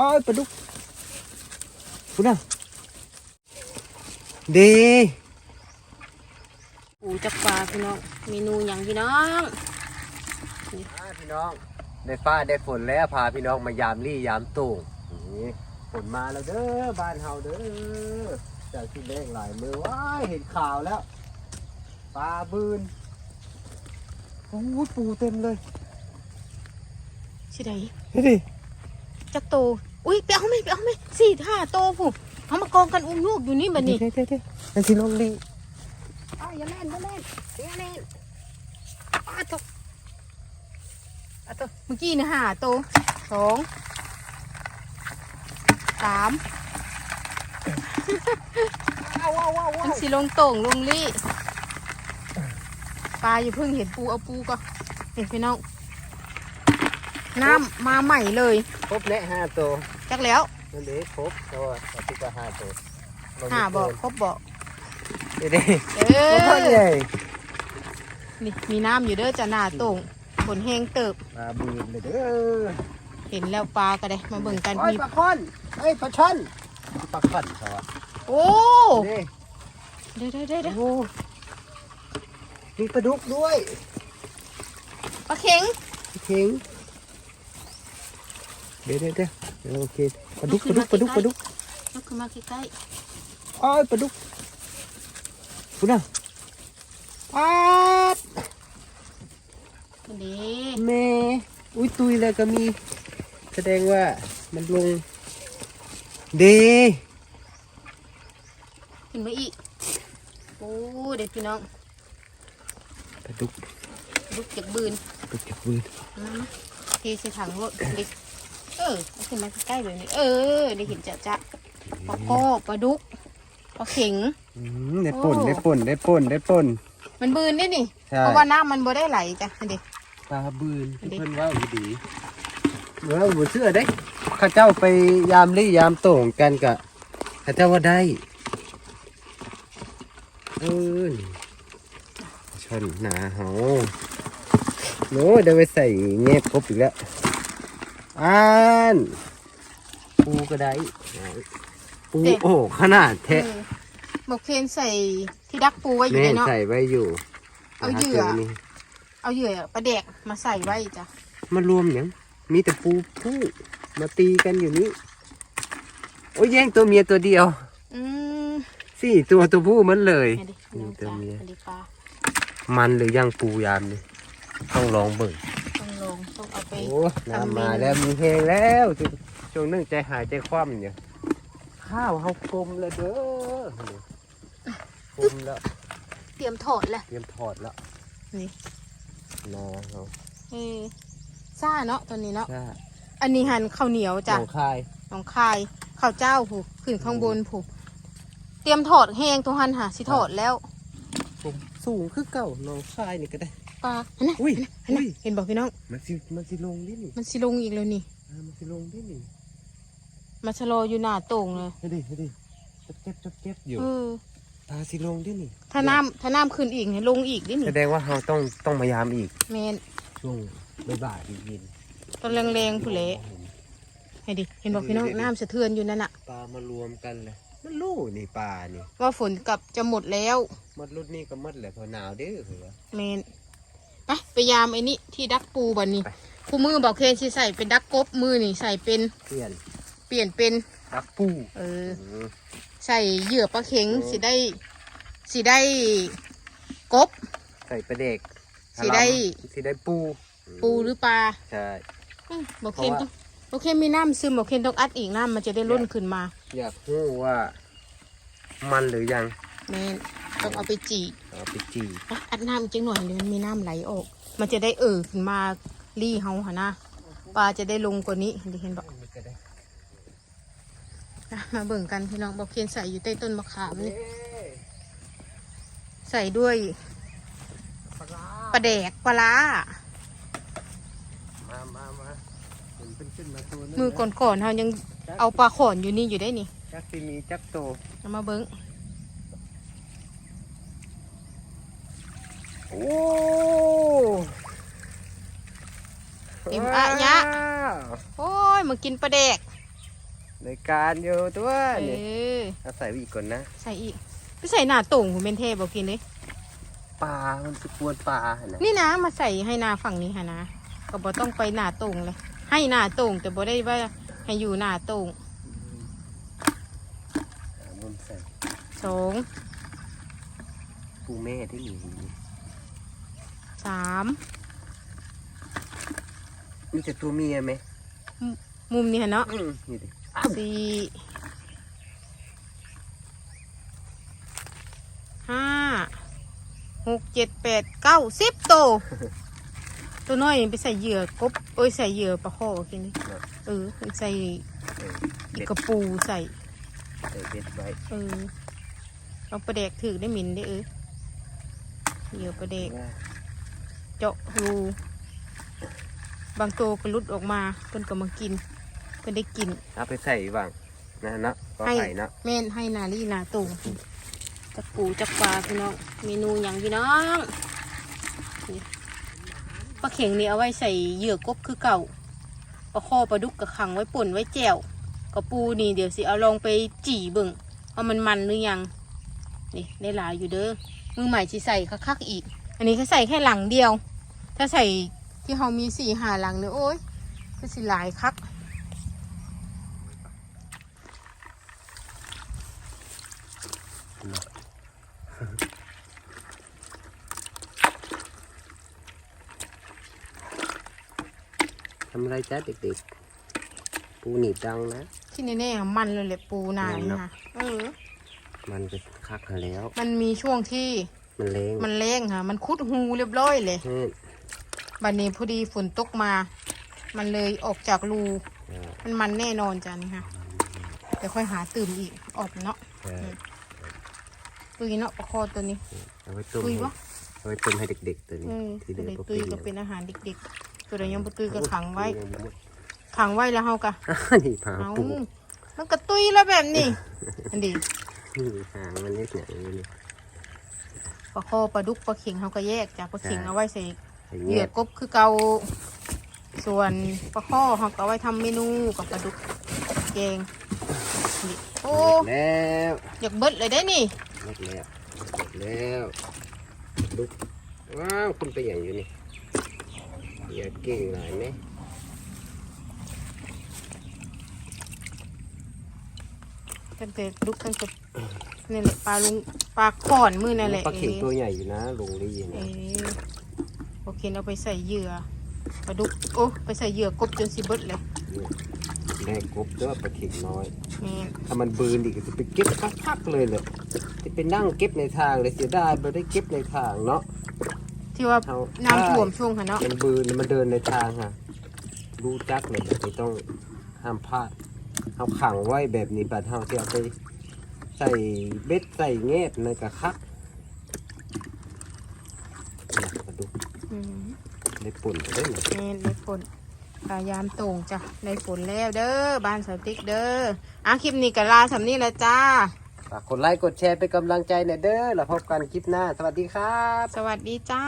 อ้อยปลาดุกคุณน่ะเดปูจับปลาพี่น้อง เมนูอย่างพี่น้องอ่าพี่น้องได้ฟ้าได้ฝนแล้วพาพี่น้องมายามรี่ยามตุ่งนี่ฝนมาแล้วเด้อบ้านเฮาเด้อจากที่เล่งหลายมือว้ายเห็นข่าวแล้วปลาบืนโอ้ยปูเต็มเลยสิไดเฮ้ยดิจักโต อุ้ยไปเอาไหมไปเอาไหมสี่ห้าโตผู้เอามากองกันอุ้มลูกอยู่นี่บัดนี้เด้เด้เด้นั่นสิน้องลิงอ้าวอย่าเล่นอย่าเล่นอย่าเล่นอ้าวโตอ้าวโตเมื่อกี้นี่ห้าโตสองสามว้าวว้าวว้าวมันสิลงโต่งลงลี่ปลาอย่าเพิ่งเห็นปูเอาปูก็เห็นพี่น้องน้ำมาใหม่เลย ครบและห้าตัว จักแล้วนั่นเด้ครบตัวแต่ที่ก็ห้าตัวหาบอกครบบอกเด้เด้เอครบอใหญ่นี่มีน้ำอยู่เด้อจะหน้าโต่งฝนแห้งเติบปลาบืนเลยเด้อเห็นแล้วปลาก็ได้มาเบิ่งกันโอ้ยมีปลาค่อนเอ้ยปลาช่อนปลาค่อนเขาอะโอ้เด้เดี๋ยวเดี๋ยวเดี๋ยวเดี๋ยวโอ้มีปลาดุกด้วยปลาเข็งเข่งเดี๋ยวเดี๋ยว เดี๋ยวเดี๋ยวโอเคปลาดุกปลาดุกปลาดุกปลาดุกยกขึ้นมาใกล้โอ้ยปลาดุกคุณน่ะปลาดๆนี่แม่อุ้ยตุยแล้วก็มี แสดงว่ามันลง เดขึ้นมาอีกโอ้เด็กพี่น้องปลาดุกลูกเก็บบืนปลาดุกจับบืนมามาเทใส่ถังรถเด็ก เออเอาขึ้นมาใกล้ๆเลยนี่เออ ได้เห็นจะจะปลาโก้ปลาดุกปลาเข็ง อืมได้ป่นโอ้ ได้ป่นได้ป่นได้ป่น มันบืนได้นี่ ใช่ เพราะว่าน้ำมันบ่ได้ไหลจ้ะอันเด็ก ปลาบืนอันนี้เพิ่นว่าอยู่ดีเมื่อหัวเชื่อได้ข้าเจ้าไปยามลี่ยามโต่งกันกะข้าเจ้าว่าได้เออชนหนาเหาโน้เดี๋ยวไปใส่เงียบครบอีกแล้ว อ่านปูก็ได้ปูโอ้ขนาดแท้เออบอกเคนใส่ที่ดักปูไว้อยู่แม่เลยเนาะใส่ไว้อยู่ เอาเหยื่อหจนี่เอาเหยื่อปลาแดกมาใส่ไว้จ้ะมารวมอย่างมีแต่ปูผู้มาตีกันอยู่นี่โอ้ยแย่งตัวเมียตัวเดียวอืมสี่ตัวตัวผู้มันเลยอันนี้น้องจ้ะตัวเมียอันนี้ปลามันหรือย่างปูยามนี่ต้องลองเบิ่ง โอ้น้ำมาแล้วมีแหงแล้วช่วงนึงใจหายใจคว่ำอยู่ข้าวเฮากลมแล้วเด้อกลมแล้วเตรียมถอดแหละเตรียมถอดแล้วนี่นาเขาเออซ่าเนาะตัวนี้เนาะใช่อันนี้หั่นข้าวเหนียวหจ้ะนองคายน้องคายข้าวเจ้าผูกขึ้นข้างบนผูกเตรียมถอดแห้งตัวหันหาสิถอดแล้วผมสูงคือเก่าหนองคายนี่ก็ได้ ปลาอันนั้นอุ้ยอันนั้อุ้นยเห็นบอกพี่น้อง มันสิมันสิลงนี่นี่มันสิลงอีกแล้วนี่อ่ามันสิลงนี่นี่มาชะลออยู่หน้าโต่งเลยเฮ้ยดิเฮ้ยดิจับเจ็บจับเจ็บอยู่เออตาสิลงนี่นี่ถ้าน้ำถ้าน้ำขึ้นอีกเนี่ยลงอีกดิหนิแสดงว่าเราต้องต้องพยายามอีกแมนช่วงบ่ายๆเย็นตอนแรงๆผู้เละเห็นดิเห็นบอกพี่น้องน้ำสะเทือนอยู่นั่นอะปลามารวมกันเลยมันลู่นี่ปลานี่ว่าฝนกลับจะหมดแล้วมัดรุดนี่ก็มัดแหละพอหนาวเด้อเหรอแมน ไปไปยามไอ้นี่ที่ดักปูบันนี้ไปผู้มือบอกเคนสิใส่เป็นดักกบมือนี่ใส่เป็นเปลี่ยนเปลี่ยนเป็นรักปูเออ อืม ใส่เหยื่อปลาเข็งโอ้สิได้สิได้กบ ใส่ปลาเด็กสิได้สิได้ปูปูหรือปลาใช่อืมบอกเพเคนราะว่า ต้องบอกเคนมีน้ำซึมบอกเคนต้องอัดอีกน้ำมันจะได้ล้นขึ้นมา อยากรู้ว่า มันหรือยัง แมนต้องเอาไปจีบเอาไปจีอะอัดน้ำอีกจังหน่อยเดี๋ยวมันมีน้ำไหลออก มันจะได้เอ่อขึ้นมารี่เฮาหะนะปลาจะได้ลงกว่านี้เห็นดิเห็นบอกนี่ก็ได้นะมาเบิ่งกันพี่น้องบอกเคนใส่อยู่ใต้ต้นมะขามนี่เอ้ยใส่ด้วยปลาร้าปลาแดกปลาร้ามามามาเห็นเป็นขึ้นมาตัวนึงมือก่อนๆเฮายังเอาปลาขอนอยู่นี่อยู่ได้นี่จักสิมีจักโตเอามาเบิ่ง โอ้อิ่มอะยะ โอ้ยมากินปลาแดกในการอยู่ตัวเอนี่อเอาใส่ไว้อีกก่อนนะใส่อีกไปใส่หน้าตุ่งผมเป็นเทพบอกกินเลยปลามันจะกวนปลาหั่นนะนี่นะมาใส่ให้หน้าฝั่งนี้ค่ะนะก็บ่ต้องไปหน้าตุ่งเลย ให้หน้าตุ่งแต่บ่ได้ว่าให้อยู่หน้าตุ่งหามุมใส่สองปูแม่ที่อยู่ สามมีแต่ตัวเมียไหมมุมนี้ค่ะเนาะอืมนี่ดิสี่ห้าหกเจ็ดแปดเก้าสิบโตวตัวน้อยไปใส่เหยื่อกบเอ้ยใส่เหยื่อปลาข้อกินดิเออใส่เอออีกกระปูใส่ใส่เบ็ดไว้เออเอาประแดกถือได้หมินได้เออเหยื่อประแดก เจาะรูบางตัวก็หลุดออกมาเพิ่นก็มากินเพิ่นได้กินเอาไปใส่บ้างนะเนาะก็ให้ใส่เนาะแม่นให้นาลี่นาตูจักปูจักปลาพี่น้องเมนูอย่างพี่น้องนี่ปลาเข็งนี่เอาไว้ใส่เหยื่อกบคือเก่าปลาข้อปลาดุกกระขังไว้ป่นไว้แจ่วกระปูนี่เดี๋ยวสิเอาลองไปจี่เบิ่งว่ามันมันหรือยังนี่ได้หลายอยู่เด้อมือใหม่สิใส่คักๆอีก อันนี้ก็ใส่แค่หลังเดียว ถ้าใส่ที่เขามีสี่หาหลังเนี่ยโอ้ยก็สิหลายคักทำอะไรจ้าเด็กๆ ปูหนีบดังนะ ที่แน่ๆอะมันเลยแหละปูนามันนี่เนอะค่ะเออ มันจะคักหาแล้ว มันมีช่วงที่ มันเล้งมันเล้งค่ะ มันคุดหูเรียบร้อยเลยอืม บัดนี้พอดีฝนตกมา มันเลยออกจากรูอ่ามันมันแน่นอนจ้ะนี่ค่ะเดี๋ยวค่อยหาตื่มอีกออกเนาะใช่ตุยเนาะปลาคอตัวนี้เอาไว้ต้มตุยให้วะเอาไว้ต้มให้เด็กๆตัวนี้เออที่เหตัวลือนี้ก็ตุยกินก็เป็นอาหารเด็กๆ ตัวเดียวยังบ่ตุยก็ขังไว้ยังม่หมดขังไว้แล้วเฮากะนี่ผาเอาปูมันก็ตุยแล้วแบบนี้อันดีนี่หางมันนิดหน่อยนี่ปลาคอปลาดุกปลาเข็งเขาก็แยกจากปลาเข็งใช่เอาไว้ใส่ใส่ เหเงียื่ยอบกบคือเกาส่วนปลาข้อเขาก็เอาไว้ทำเมนูกับปลาดุกแกงนี่โอ้แล้วอยากเบิดเลยได้นี่หมดแล้วหมดแล้วลุกว้าวคุณไปอย่างอยู่นี่อย่าเก่งหลายไหมตั้งแต่ดุกตั้งแต่นี่แหละปลาลุงปลาขอนมือนั่นแหละปลาเข็งเอตัวอใหญ่อยู่นะลงรีเอนะอ โอเคเอาไปใส่เหยื่อปลาดุกโอ้ไปใส่เหยื่อกบจนสิเบิดเลยแม่กบเด้อปลาเข็งน้อยแม่นถ้ามันบืนอีกก็จะไปเก็บพักๆเลยเลยจะไปนั่งเก็บในทางเลยเสียดายไม่ได้เก็บในทางเนาะที่ว่าเอาน้ำท่วมช่วงค่ะเนาะมันบืนมันเดินในทางค่ะรู้จักเลยไม่ต้องห้ามพลาดเอาขังไว้แบบนี้บัดเฮาที่เอาไปใส่เบ็ดใส่เงบในกระคักนี่มา ดูอืมได้ปุ่นไปได้ไหมแม่นในฝนพยายามตรงจ้ะในฝนแล้วเด้อบ้านสาวติ๊กเด้ออะคลิปนี้ก็ลาสำนี้แล้วจ้า ฝากกดไลค์กดแชร์เป็นกำลังใจหน่อยเด้อแล้วพบกันคลิปหน้า สวัสดีครับ สวัสดีจ้า